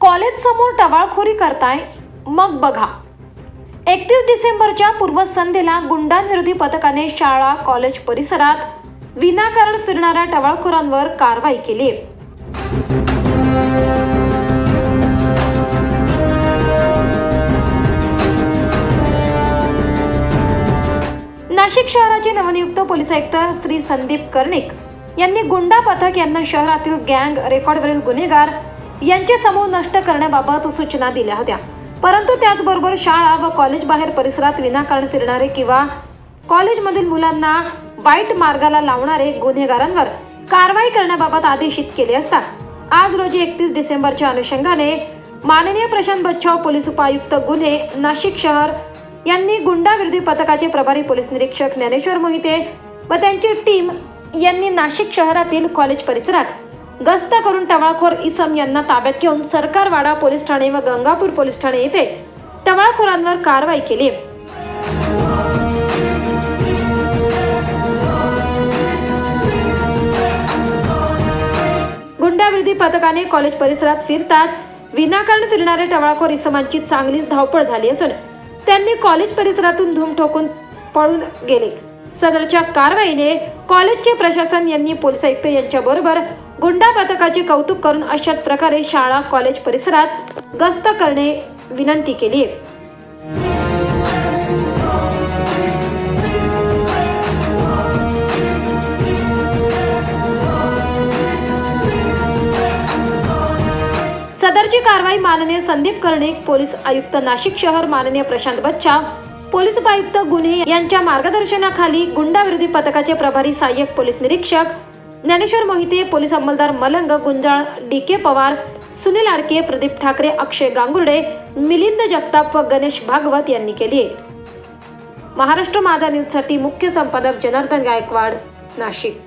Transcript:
कॉलेजसमोर टवाळखोरी करताय? मग बघा. एकतीस डिसेंबरच्या पूर्वसंध्येला गुंडांविरोधी पथकाने शाळा कॉलेज परिसरात विनाकारण फिरणाऱ्या टवाळखोरांवर कारवाई केली नाशिक शहराचे नवनियुक्त पोलीस आयुक्त श्री संदीप कर्णिक यांनी गुंडा पथक यांना शहरातील गँग रेकॉर्डवरील गुन्हेगार यांचे समूह नष्ट करण्याबाबत सूचना दिल्या होत्या. परंतु त्याचबरोबर शाळा व कॉलेज बाहेर परिसरात विनाकारण फिरणारे किंवा कॉलेजमधील मुलांना वाईट मार्गाला लावणारे गुन्हेगारांवर कारवाई करण्याबाबत आदेशित केले असता आज रोजी एकतीस डिसेंबरच्या अनुषंगाने माननीय प्रशांत बच्छाव पोलीस उपायुक्त गुन्हे नाशिक शहर यांनी गुंडाविरोधी पथकाचे प्रभारी पोलीस निरीक्षक ज्ञानेश्वर मोहिते व त्यांची टीम यांनी नाशिक शहरातील कॉलेज परिसरात गस्त करून टवाळखोर इसम यांना ताब्यात घेऊन सरकारवाडा पोलीस ठाणे व गंगापूर पोलीस ठाणे येथे टवाळखोरांवर कारवाई केली. गुंडाविरोधी पथकाने कॉलेज परिसरात फिरताच विनाकारण फिरणाऱ्या टवाळखोर इसमांची चांगलीच धावपळ झाली असून त्यांनी कॉलेज परिसरातून धूम ठोकून पळून गेले. सदरच्या कारवाईने कॉलेजचे प्रशासन यांनी पोलीस आयुक्त यांच्याबरोबर गुंडा पथकाचे कौतुक करून अशाच प्रकारे शाळा कॉलेज परिसरात गस्त करणे विनंती केली आहे. सदरची कारवाई माननीय संदीप कर्णिक पोलीस आयुक्त नाशिक शहर माननीय प्रशांत बच्चा पोलीस उपायुक्त गुन्हे यांच्या मार्गदर्शनाखाली गुंडाविरोधी पथकाचे प्रभारी सहाय्यक पोलीस निरीक्षक ज्ञानेश्वर मोहिते पोलीस अंमलदार मलंग गुंजाळ डी के पवार सुनील आडके प्रदीप ठाकरे अक्षय गांगुर्डे मिलिंद जगताप व गणेश भागवत यांनी केली आहे. महाराष्ट्र माझा न्यूजसाठी मुख्य संपादक जनार्दन गायकवाड नाशिक.